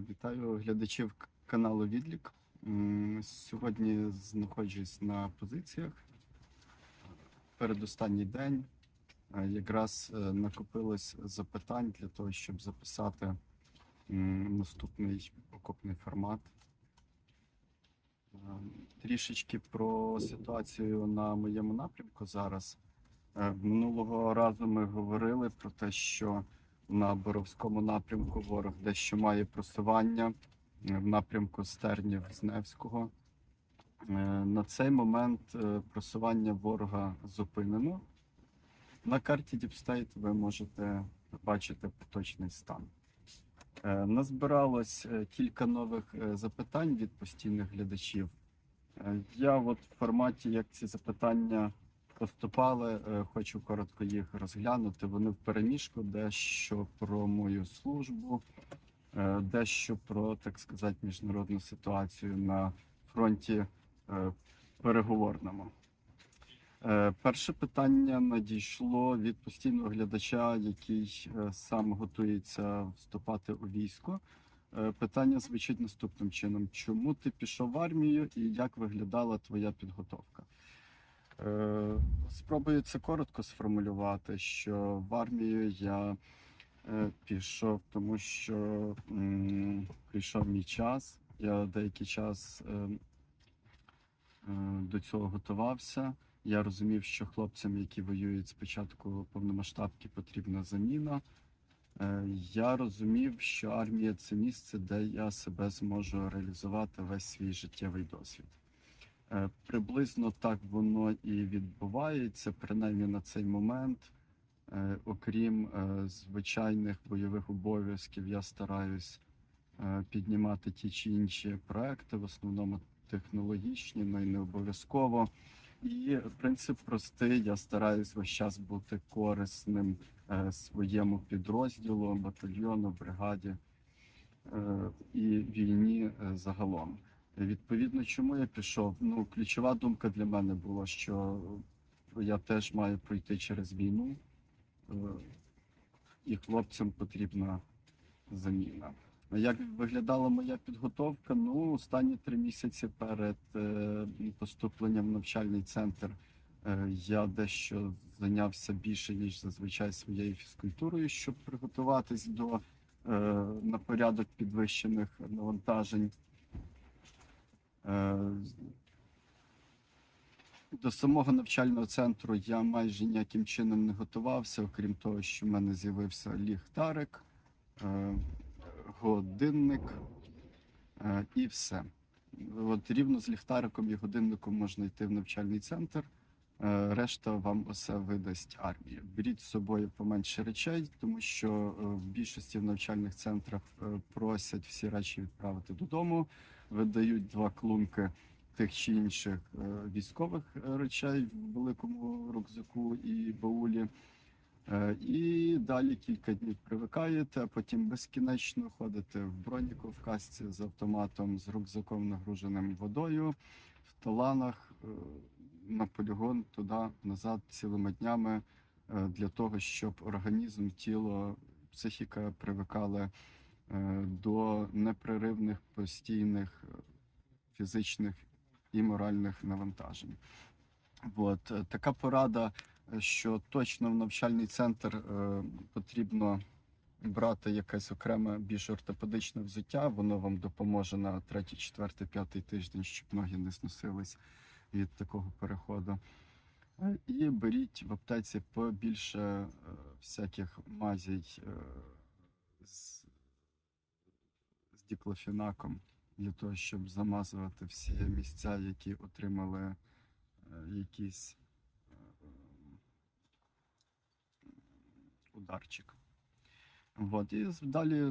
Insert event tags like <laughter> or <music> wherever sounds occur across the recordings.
Вітаю глядачів каналу Відлік. Сьогодні знаходжусь на позиціях. Передостанній день. Е, Якраз е, накопилось запитань для того, щоб записати наступний окопний формат. Е, Трішечки про ситуацію на моєму напрямку зараз. Минулого разу ми говорили про те, що на Боровському напрямку ворог дещо має просування е, в напрямку Стернів з Невського. Е, На цей момент е, просування ворога зупинено. На карті State ви можете бачити поточний стан. Назбиралось кілька нових запитань від постійних глядачів. Я от в форматі, як ці запитання поступали, е, хочу коротко їх розглянути. Вони в переміжку, дещо про мою службу, е, дещо про, так сказати, міжнародну ситуацію на фронті е, переговорному. Перше питання надійшло від постійного глядача, який сам готується вступати у військо. Питання звучить наступним чином: чому ти пішов в армію і як виглядала твоя підготовка? Е, Спробую це коротко сформулювати, що в армію я е, пішов, тому що прийшов мій час. Я деякий час е, до цього готувався. Я розумів, що хлопцям, які воюють спочатку повномасштабки, потрібна заміна. Я розумів, що армія це місце, де я себе зможу реалізувати весь свій життєвий досвід. Е, Приблизно так воно і відбувається, принаймні на цей момент. Е, Окрім е, звичайних бойових обов'язків, я стараюсь піднімати ті чи інші проекти, в основному технологічні, ну і не обов'язково. І принцип простий: я стараюсь весь час бути корисним своєму підрозділу, батальйону, бригаді і війні загалом. Відповідно, чому я пішов? Ну, ключова думка для мене була, що я теж маю пройти через війну, е, і хлопцям потрібна заміна. Як виглядала моя підготовка? Ну, останні три місяці перед е, поступленням в навчальний центр е, я дещо зайнявся більше ніж зазвичай своєю фізкультурою, щоб приготуватись до на порядок підвищених навантажень. Е, До самого навчального центру я майже ніяким чином не готувався, окрім того, що в мене з'явився ліхтарик, е, годинник е, і все. От рівно з ліхтариком і годинником можна йти в навчальний центр. Е, Решта вам усе видасть армія. Беріть з собою поменше речей, тому що е, в більшості в навчальних центрах е, просять всі речі відправити додому, видають два клунки тих чи інших військових речей в великому рюкзаку і баулі. І далі кілька днів привикаєте, а потім безкінечно ходите в броніку в касці з автоматом, з рюкзаком нагруженим водою, в таланах на полігон туди, назад цілими днями е, для того, щоб організм, тіло, психіка привикали е, до непреривних постійних е, фізичних і моральних навантажень. От така порада, що точно в навчальний центр потрібно брати якесь окреме більш ортопедичне взуття. Воно вам допоможе на третій, четвертий, п'ятий тиждень, щоб ноги не зносились від такого переходу. Е, І беріть в аптеці побільше е, всяких мазей е, з, з діклофінаком для того, щоб замазувати всі місця, які отримали якийсь е, ударчик. От, і далі е,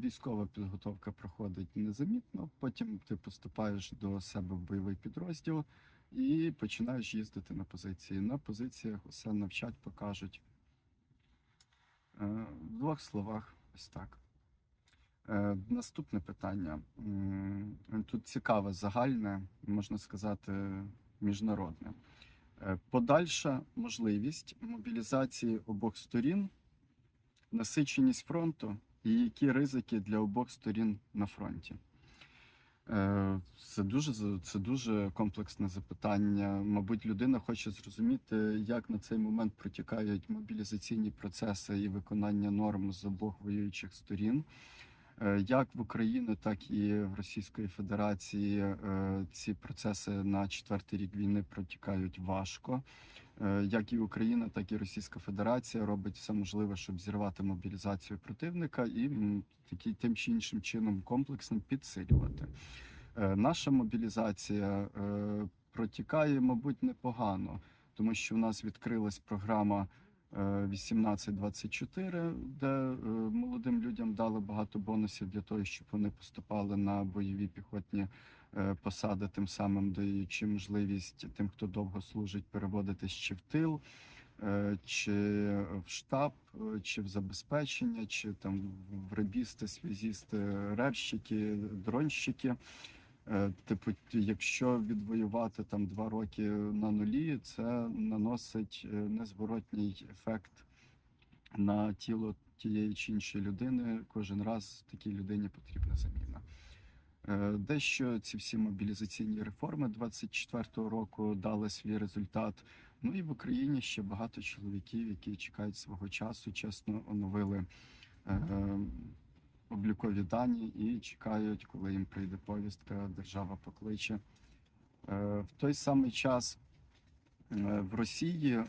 військова підготовка проходить незамітно. Потім ти поступаєш до себе в бойовий підрозділ і починаєш їздити на позиції. На позиціях усе навчать, покажуть. Е, В двох словах, ось так. Е, Наступне питання. Тут цікаве, загальне, можна сказати, міжнародне. Подальша можливість мобілізації обох сторін, насиченість фронту і які ризики для обох сторін на фронті? Е, Це дуже це дуже комплексне запитання. Мабуть, людина хоче зрозуміти, як на цей момент протікають мобілізаційні процеси і виконання норм з обох воюючих сторін. Е, Як в Україні, так і в Російської Федерації е, ці процеси на четвертий рік війни протікають важко. Е, Як і Україна, так і Російська Федерація робить все можливе, щоб зірвати мобілізацію противника і такий тим чи іншим чином комплексно підсилювати. Е, Наша мобілізація е, протікає, мабуть, непогано, тому що в нас відкрилась програма е, 1824, де молодим людям дали багато бонусів для того, щоб вони поступали на бойові піхотні посади, тим самим даючи можливість тим, хто довго служить, переводитись чи в тил, е, чи в штаб, е, чи в забезпечення, чи там в ребісти, связісти, рерщики, дронщики. Е, Типу, якщо відвоювати там два роки на нулі, це наносить е, незворотній ефект на тіло тієї чи іншої людини. Кожен раз такій людині потрібна заміна. Е, Дещо ці всі мобілізаційні реформи 24-го року дали свій результат. Ну і в Україні ще багато чоловіків, які чекають свого часу, чесно оновили е, облікові дані і чекають, коли їм прийде повістка, держава покличе. Е, В той самий час е, в Росії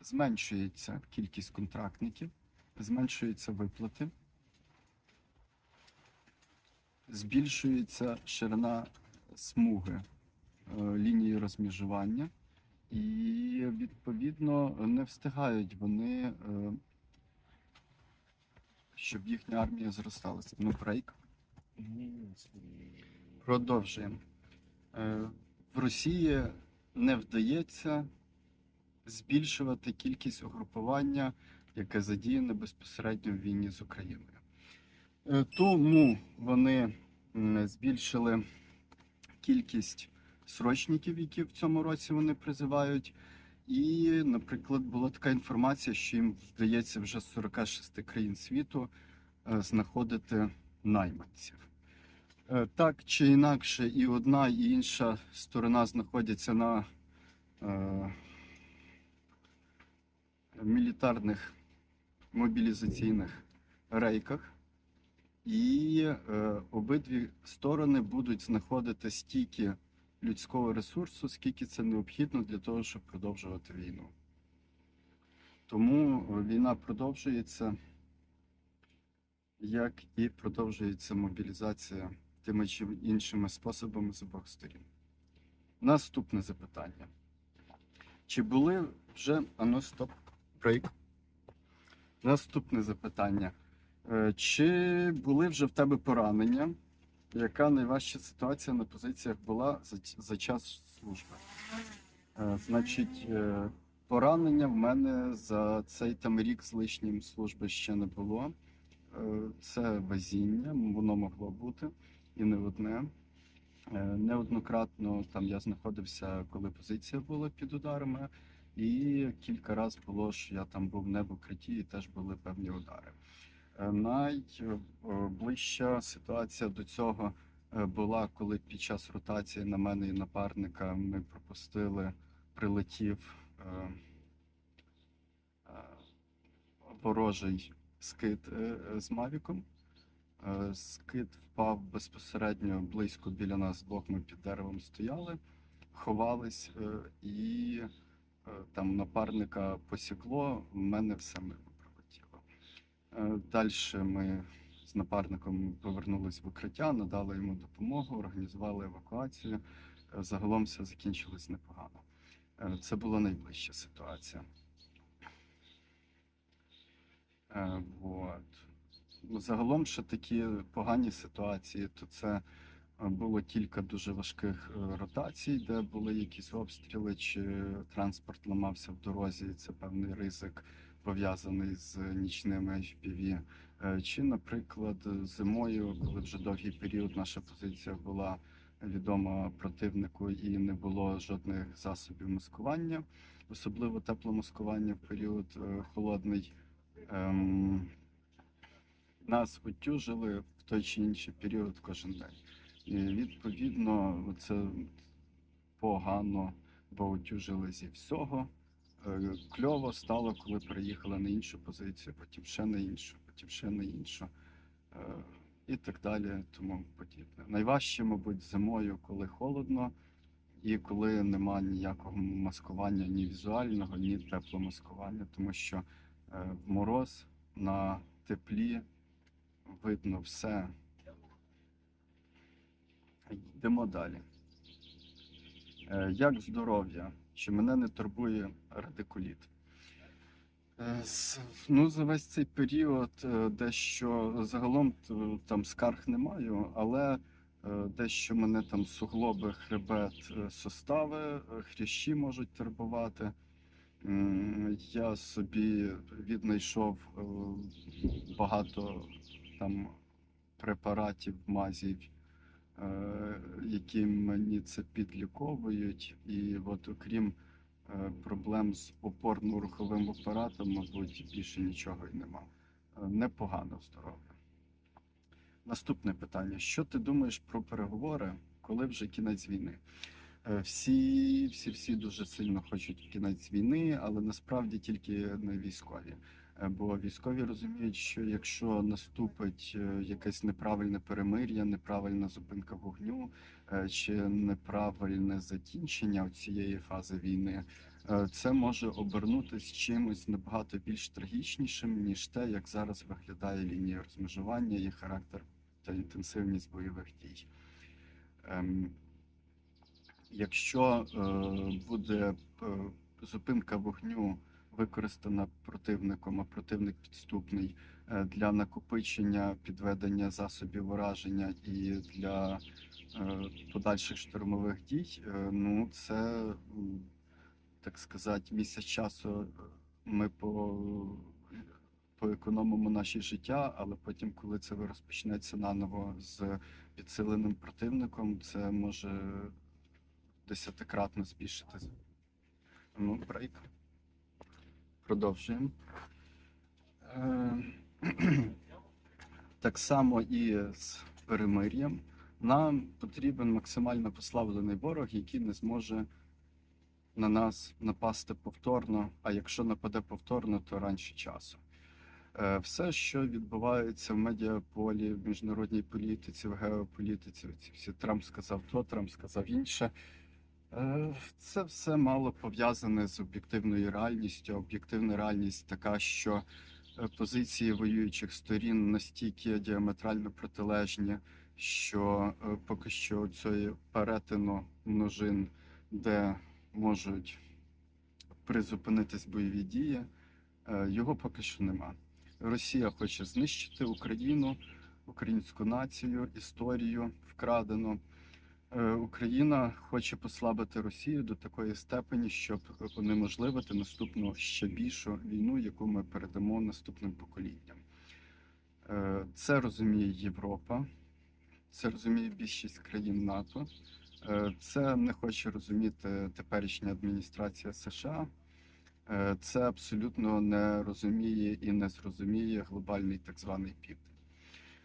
зменшується кількість контрактників, зменшуються виплати, збільшується ширина смуги е, лінії розміжування, і відповідно не встигають вони, е, щоб їхня армія зросталася. Ну, брейк. Продовжуємо. Е, В Росії не вдається збільшувати кількість угрупування, яке задіяне безпосередньо в війні з Україною. Е, Тому вони збільшили кількість срочників, які в цьому році вони призивають. І, наприклад, була така інформація, що їм вдається вже з 46 країн світу е, знаходити найманців. Е, Так чи інакше, і одна, і інша сторона знаходяться на е, мілітарних мобілізаційних рейках, і е, обидві сторони будуть знаходити стільки людського ресурсу, скільки це необхідно для того, щоб продовжувати війну. Тому е, війна продовжується, як і продовжується мобілізація тими чи іншими способами з обох сторін. Наступне запитання. Чи були вже. Ану, стоп, брейк. Наступне запитання. Е, Чи були вже в тебе поранення? Яка найважча ситуація на позиціях була за, за час служби? Е, Значить, е, поранення в мене за цей там рік з лишнім служби ще не було. Це везіння, воно могло бути і не одне. Неоднократно там я знаходився, коли позиція була під ударами, і кілька разів було, що я там був не в укритті, і теж були певні удари. Найближча ситуація до цього е, була, коли під час ротації на мене і напарника ми пропустили, прилетів е, е, ворожий скид з Мавіком. Скид впав безпосередньо близько біля нас двох. Ми під деревом стояли, ховались, і там напарника посікло, в мене все прилетіло. Далі ми з напарником повернулись в укриття, надали йому допомогу, організували евакуацію. Е, Загалом все закінчилось непогано. Е, Це була найближча ситуація. Е, Вот. Ну, Загалом ще такі погані ситуації, то це е, було кілька дуже важких е, ротацій, де були якісь обстріли, чи транспорт ламався в дорозі. і Це певний ризик пов'язаний з нічними FPV. Е, Чи, наприклад, зимою, коли вже довгий період наша позиція була відома противнику і не було жодних засобів маскування. особливо тепломаскування в період е, холодний. Ем, нас утюжили в той чи інший період кожен день. І відповідно, це погано, бо утюжили зі всього. Е, Кльово стало, коли переїхали на іншу позицію, потім ще на іншу, потім ще на іншу. Е, І так далі, тому подібне. Найважче, мабуть, зимою, коли холодно, і коли нема ніякого маскування ні візуального, ні тепломаскування, тому що е, в мороз на теплі видно все. Йдемо далі. Як здоров'я? Чи мене не турбує радикуліт? Е, Ну, за весь цей період е, дещо загалом там скарг не маю, але е, дещо мене там суглоби, хребет, е, сустави, е, хрящі можуть турбувати. Я собі віднайшов е, багато там препаратів, мазів, е, які мені це підліковують. І от окрім е, проблем з опорно-руховим апаратом, мабуть, більше нічого й нема. Е, Непогано здоров'я. Наступне питання: що ти думаєш про переговори, коли вже кінець війни? Е, Всі, всі, всі дуже сильно хочуть кінець війни, але насправді тільки не військові. Е, Бо військові розуміють, що якщо наступить е, якесь неправильне перемир'я, неправильна зупинка вогню е, чи неправильне закінчення цієї фази війни, це може обернутися чимось набагато більш трагічнішим, ніж те, як зараз виглядає лінія розмежування, її характер та інтенсивність бойових дій. Ем, Якщо буде зупинка вогню використана противником, а противник підступний е, для накопичення, підведення засобів ураження і для е, подальших штурмових дій, е, ну це так сказати, місяць часу ми по, поекономимо наші життя, але потім, коли це розпочнеться наново з підсиленим противником, це може десятикратно збільшити. Ну, брейк. Продовжуємо. Е, <clears throat> Так само і з перемир'ям. Нам потрібен максимально послаблений ворог, який не зможе на нас напасти повторно, а якщо нападе повторно, то раніше часу. Е, Все, що відбувається в медіаполі, в міжнародній політиці, в геополітиці, ці всі Трамп сказав то, Трамп сказав інше. Е, Це все мало пов'язане з об'єктивною реальністю. Об'єктивна реальність така, що е, позиції воюючих сторін настільки діаметрально протилежні, що е, поки що цієї перетину множин, де можуть призупинитись бойові дії, його поки що нема. Росія хоче знищити Україну, українську націю, історію вкрадену. Е, Україна хоче послабити Росію до такої степені, щоб унеможливити наступну ще більшу війну, яку ми передамо наступним поколінням. Е, Це розуміє Європа, це розуміє більшість країн НАТО. Е, Це не хоче розуміти теперішня адміністрація США. Це абсолютно не розуміє і не зрозуміє глобальний так званий південь.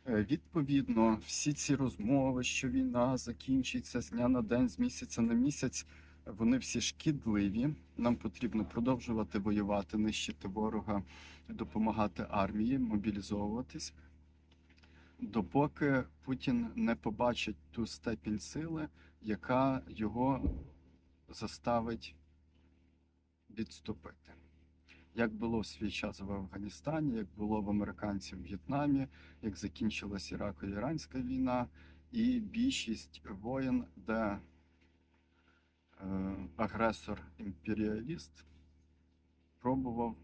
Е, Відповідно, всі ці розмови, що війна закінчиться з дня на день, з місяця на місяць, вони всі шкідливі. Нам потрібно продовжувати воювати, нищити ворога, допомагати армії, мобілізовуватись, допоки Путін не побачить ту степінь сили, яка його заставить відступити. Як було в свій час в Афганістані, як було в американців в В'єтнамі, як закінчилась Ірако-Іранська війна, і більшість воєн, де е, агресор-імперіаліст пробував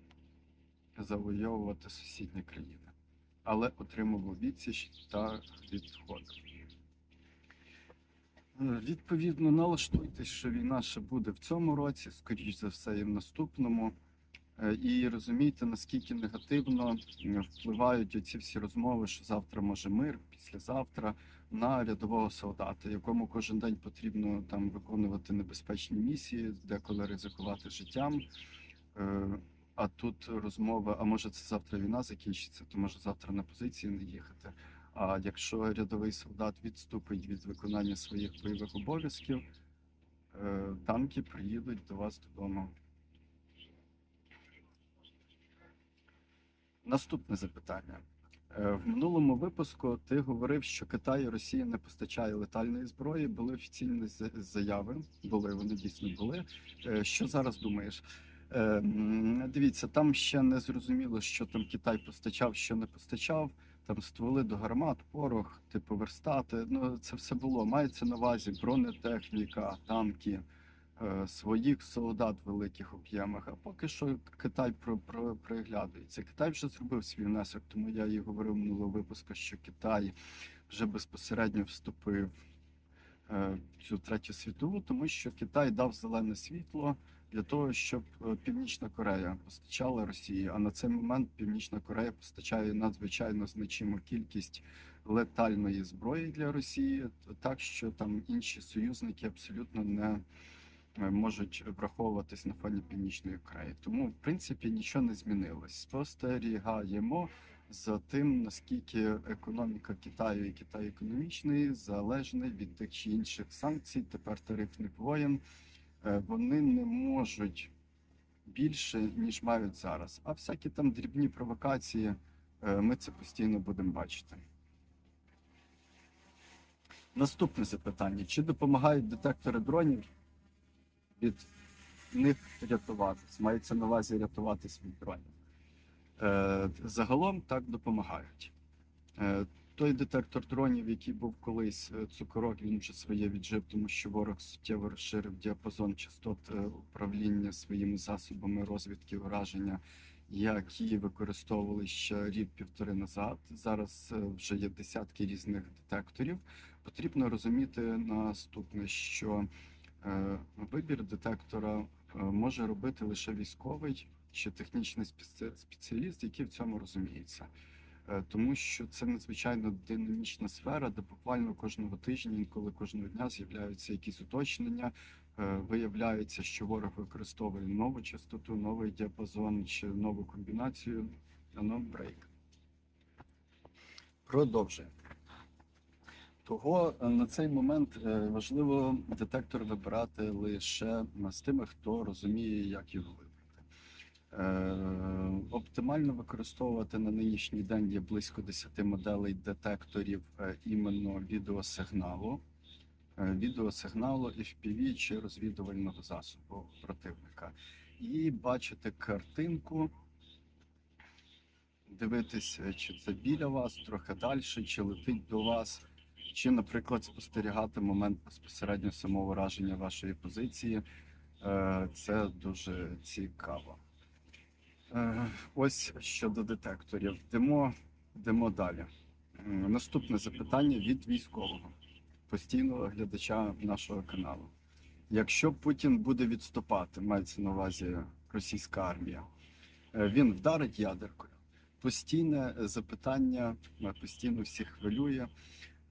завойовувати сусідні країни, але отримував відсіч та відходив. Е, Відповідно, налаштуйтесь, що війна ще буде в цьому році, скоріш за все, і в наступному. Е, І розумієте, наскільки негативно впливають оці всі розмови, що завтра може мир, післязавтра на рядового солдата, якому кожен день потрібно там виконувати небезпечні місії, деколи ризикувати життям. Е, А тут розмова: а може це завтра війна закінчиться, то може завтра на позиції не їхати. А якщо рядовий солдат відступить від виконання своїх бойових обов'язків, е, танки приїдуть до вас додому. Наступне запитання. Е, В минулому випуску ти говорив, що Китай і Росія не постачає летальної зброї. Були офіційні за- заяви. Були вони дійсно були. Е, Що зараз думаєш? Е, Дивіться, там ще не зрозуміло, що там Китай постачав, що не постачав. Там стволи до гармат, порох, типу верстати. Ну це все було. Мається на увазі бронетехніка, танки, своїх солдат в великих об'ємах. А поки що Китай про, приглядується. Китай вже зробив свій внесок, тому я і говорив минулого випуску, що Китай вже безпосередньо вступив е, в цю третю світову, тому що Китай дав зелене світло для того, щоб е, Північна Корея постачала Росії. А на цей момент Північна Корея постачає надзвичайно значиму кількість летальної зброї для Росії, так що там інші союзники абсолютно не е, можуть враховуватись на фоні Північної Кореї. Тому, в принципі, нічого не змінилось. Спостерігаємо за тим, наскільки економіка Китаю і Китай економічний залежний від тих чи інших санкцій, тепер тарифних воєн. Е, Вони не можуть більше, ніж мають зараз. А всякі там дрібні провокації, е, ми це постійно будемо бачити. Наступне запитання: чи допомагають детектори дронів від них рятуватись? Мається на увазі рятуватись від дронів. Е, загалом так допомагають. Е, той детектор дронів, який був колись е, цукорок, він вже своє віджив, тому що ворог суттєво розширив діапазон частот управління своїми засобами розвідки ураження, які використовували ще рік-півтори назад. Зараз вже є десятки різних детекторів. Потрібно розуміти наступне, що вибір детектора е, може робити лише військовий чи технічний спеціаліст, який в цьому розуміється. Е, Тому що це надзвичайно динамічна сфера, де буквально кожного тижня, інколи кожного дня з'являються якісь уточнення. Е, Виявляється, що ворог використовує нову частоту, новий діапазон чи нову комбінацію. Ано брейк. Продовжуємо. Того е, на цей момент е, важливо детектор вибирати лише з тими, хто розуміє, як його вибрати. Е, Оптимально використовувати на нинішній день є близько 10 моделей детекторів іменно відеосигналу, відеосигналу FPV чи розвідувального засобу противника. І бачити картинку, дивитися, чи це біля вас, трохи далі, чи летить до вас, чи, наприклад, спостерігати момент безпосередньо самого враження вашої позиції. Е, Це дуже цікаво. Е, Ось щодо детекторів. Йдемо, йдемо далі. Наступне запитання від військового, постійного глядача нашого каналу. Якщо Путін буде відступати, мається на увазі російська армія, е, він вдарить ядеркою. Постійне запитання постійно всіх хвилює.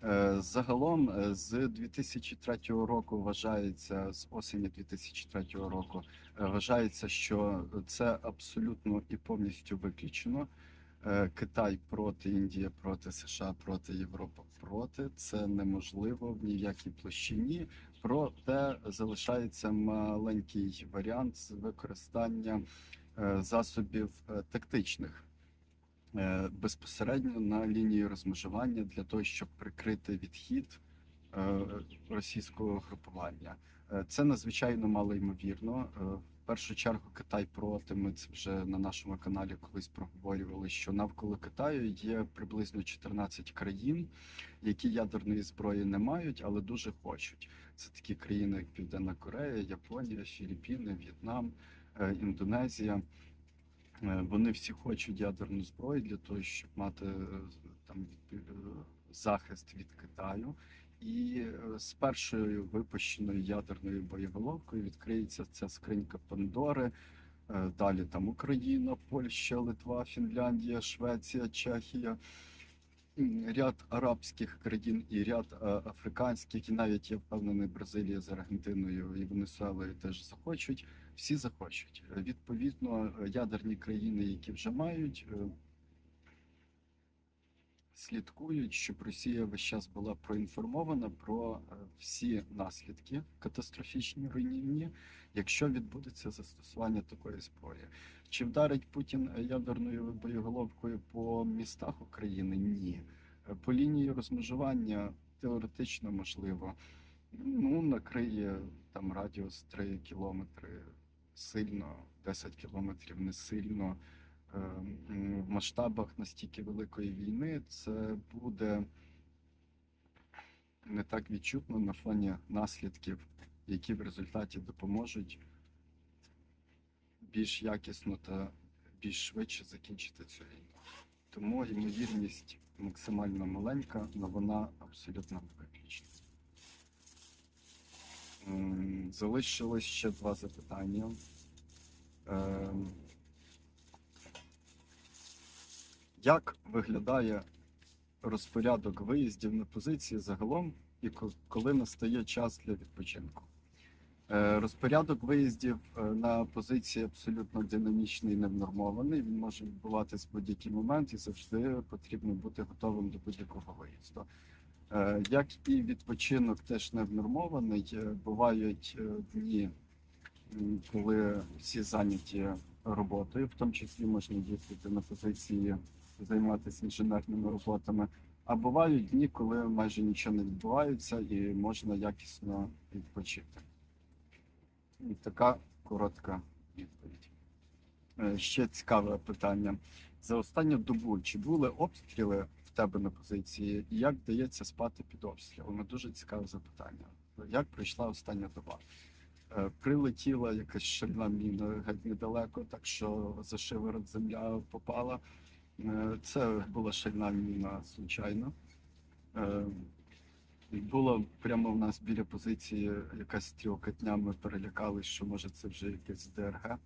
Е, Загалом е, з 2003 року вважається з осені 2003 року е, вважається, що це абсолютно і повністю виключено. Китай проти Індія, проти США, проти Європи проти. Це неможливо в ніякій площині. Проте залишається маленький варіант з використання засобів тактичних безпосередньо на лінії розмежування для того, щоб прикрити відхід е, російського групування. Е, Це надзвичайно мало ймовірно. Е, В першу чергу Китай проти. Ми це вже на нашому каналі колись проговорювали. Що навколо Китаю є приблизно 14 країн, які ядерної зброї не мають, але дуже хочуть. Це такі країни, як Південна Корея, Японія, Філіппіни, В'єтнам, е, Індонезія. Е, Вони всі хочуть ядерну зброю для того, щоб мати е, там е, захист від Китаю. І з першою випущеною ядерною боєголовкою відкриється ця скринька Пандори. Далі там Україна, Польща, Литва, Фінляндія, Швеція, Чехія, ряд арабських країн і ряд е, африканських, і навіть я впевнений, Бразилія з Аргентиною і Венесуелою теж захочуть. Всі захочуть. Е, Відповідно, е, ядерні країни, які вже мають, слідкують, щоб Росія весь час була проінформована про всі наслідки катастрофічні руйнівні, якщо відбудеться застосування такої зброї. Чи вдарить Путін ядерною боєголовкою по містах України? Ні. По лінії розмежування теоретично можливо. Ну, накриє там радіус 3 кілометри сильно, 10 кілометрів не сильно. Е, В масштабах настільки великої війни це буде не так відчутно на фоні наслідків, які в результаті допоможуть більш якісно та більш швидше закінчити цю війну. Тому ймовірність максимально маленька, але вона абсолютно не виключена. Залишилось ще два запитання. Ем, Як виглядає розпорядок виїздів на позиції загалом і коли настає час для відпочинку? Е, Розпорядок виїздів е, на позиції абсолютно динамічний і невнормований. Він може відбуватись в будь-який момент і завжди потрібно бути готовим до будь-якого виїзду. Е, Як і відпочинок теж невнормований, бувають дні, коли всі зайняті роботою, в тому числі можна їздити на позиції, займатися інженерними роботами. А бувають дні, коли майже нічого не відбувається і можна якісно відпочити. І така коротка відповідь. Е, Ще цікаве питання. За останню добу чи були обстріли в тебе на позиції, і як вдається спати під обстрілами? Дуже цікаве запитання. Як пройшла остання доба? Е, Прилетіла якась шальна міна геть недалеко, так що за шиворот земля попала. Е, Це була шальна міна, звичайно. І Було прямо в нас біля позиції якась стрілкотня, ми перелякались, що може це вже якесь ДРГ.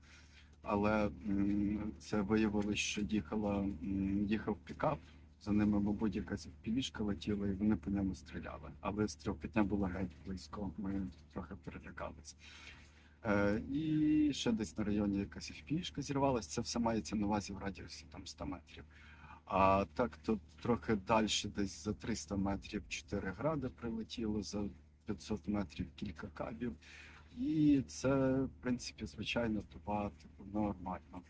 Але це виявилось, що їхала, їхав пікап, за ними, мабуть, якась впівішка летіла, і вони по ньому стріляли. Але стрілкотня була геть близько, ми трохи перелякались. Е, і ще десь на районі якась впівішка зірвалась. Це все мається на увазі в радіусі там 100 метрів. А так то трохи далі, десь за 300 метрів 4 гради прилетіло, за 500 метрів кілька кабів. І це, в принципі, звичайно, типу нормально.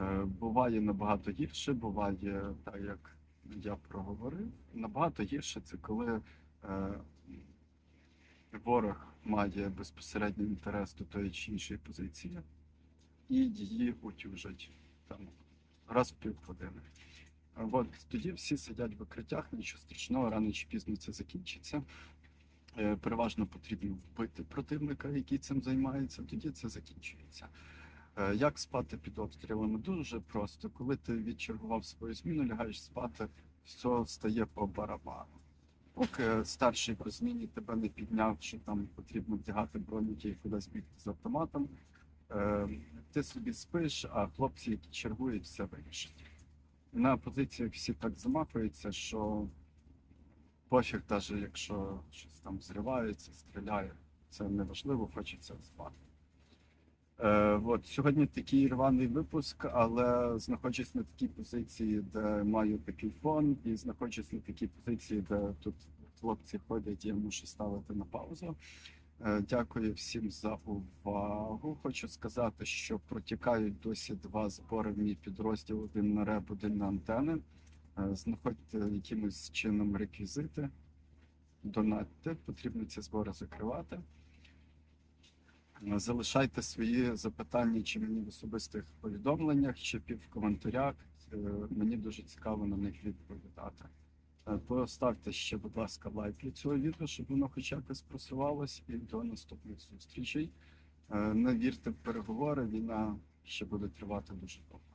Е, буває набагато гірше, буває так, як я проговорив. Набагато гірше це коли е, ворог має безпосередній інтерес до тої чи іншої позиції, і її утюжать там раз в півгодини. От тоді всі сидять в укриттях, нічого страшного, рано чи пізно це закінчиться. Е, Переважно потрібно вбити противника, який цим займається, тоді це закінчується. Е, Як спати під обстрілами? Дуже просто. Коли ти відчергував свою зміну, лягаєш спати, все стає по барабану. Поки старший по зміні тебе не підняв, що там потрібно вдягати броніки і кудись бігти з автоматом, е, ти собі спиш, а хлопці, які чергують, все вирішать. На позиціях всі так замахуються, що пофіг, навіть якщо щось там зривається, стріляє, це неважливо, хочеться спати. Е, от, сьогодні такий рваний випуск, але знаходжусь на такій позиції, де маю такий фон, і знаходжусь на такій позиції, де тут хлопці ходять, я мушу ставити на паузу. Е, Дякую всім за увагу. Хочу сказати, що протікають досі два збори в мій підрозділ: один на реп, один на антени. Е, Знаходьте якимось чином реквізити, донатьте, потрібно ці збори закривати. Е, Залишайте свої запитання чи мені в особистих повідомленнях, чи під в коментарях. Мені дуже цікаво на них відповідати. Е, Поставте ще, будь ласка, лайк для цього відео, щоб воно хоча б якось просувалось. І до наступних зустрічей. Е, Не вірте в переговори, війна ще буде тривати дуже довго.